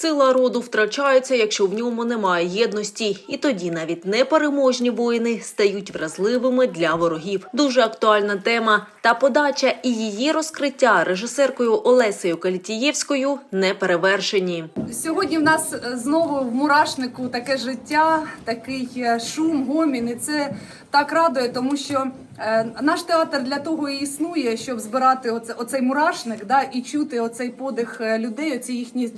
Сила роду втрачається, якщо в ньому немає єдності, і тоді навіть непереможні воїни стають вразливими для ворогів. Дуже актуальна тема. Та подача і її розкриття режисеркою Олесею Калітієвською не перевершені. Сьогодні в нас знову в мурашнику таке життя, такий е, шум, гомін. І це так радує, тому що е, наш театр для того і існує, щоб збирати оце, оцей мурашник, да, і чути оцей подих е, людей, оці їхні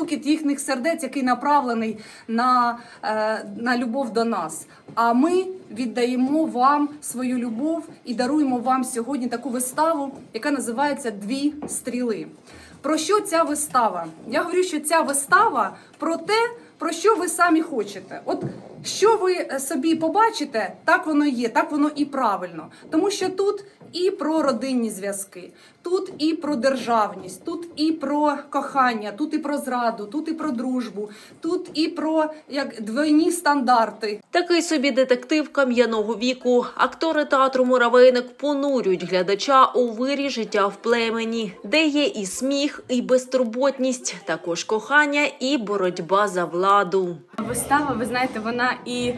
стукіт їхніх сердець, який направлений на, е, на любов до нас. А ми віддаємо вам свою любов і даруємо вам сьогодні таку виставу, яка називається Дві стріли. Про що ця вистава? Я говорю, що ця вистава про те, про що ви самі хочете. От що ви е, собі побачите, так воно є, так воно і правильно. Тому що тут і про родинні зв'язки, тут і про державність, тут і про кохання, тут і про зраду, тут і про дружбу, тут і про як двойні стандарти. Такий собі детектив кам'яного віку. Актори театру Муравейник понурюють глядача у вирі життя в племені, де є і сміх, і безтурботність, також кохання і боротьба за владу. Вистава, ви знаєте, вона і е,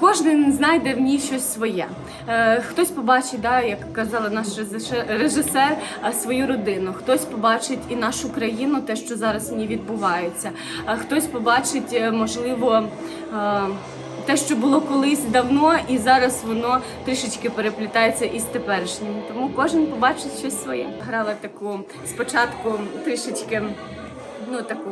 кожен знайде в ній щось своє. Е, хтось побачить, да, як казала наш режисер, е, свою родину. Хтось побачить і нашу країну, те, що зараз в ній відбувається. Хтось побачить, можливо. Те, що було колись давно, і зараз воно трішечки переплітається із теперішнім. Тому кожен побачить щось своє. Грала таку спочатку трішечки ну таку,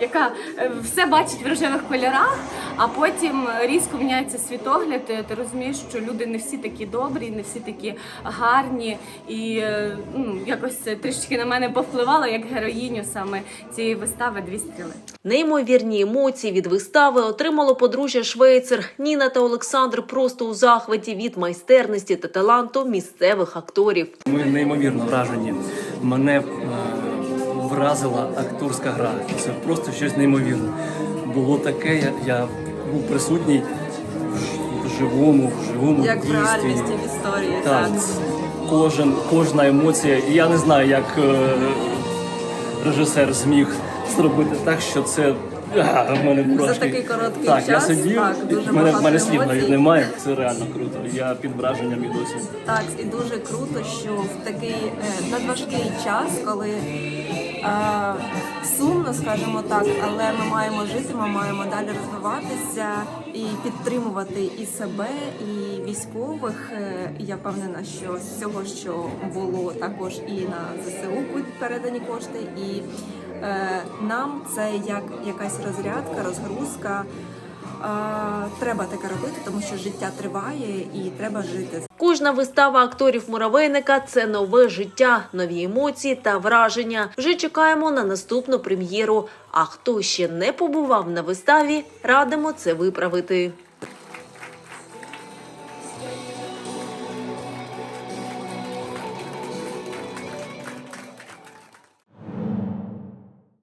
яка е, все бачить в рожевих кольорах, а потім різко міняється світогляд. і Ти розумієш, що люди не всі такі добрі, не всі такі гарні, і е, ну, якось це трішечки на мене повпливало як героїню саме цієї вистави Дві стріли. Неймовірні емоції від вистави отримало подружжя Швейцер. Ніна та Олександр просто у захваті від майстерності та таланту місцевих акторів. Ми неймовірно вражені. Мене е, вразила акторська гра. Це просто щось неймовірне. Було таке, я, я був присутній в живому, в живому Як в дійстві. реальності в історії. Так, кожен, кожна емоція. І я не знаю, як е, режисер зміг зробити так, що це. А, в мене мурашки. такий короткий так, час, я сидів, так, дуже в мене, в багато мене слів емоцій. навіть немає. Це реально круто. Я під враженням і досі. Так, і дуже круто, що в такий е, надважкий час, коли сумно, скажімо так, але ми маємо жити, ми маємо далі розвиватися і підтримувати і себе, і військових. Е, я впевнена, що з цього, що було також і на ЗСУ передані кошти, і е, нам це як якась розрядка, розгрузка. Треба таке робити, тому що життя триває і треба жити. Кожна вистава акторів муравейника це нове життя, нові емоції та враження. Вже чекаємо на наступну прем'єру. А хто ще не побував на виставі, радимо це виправити.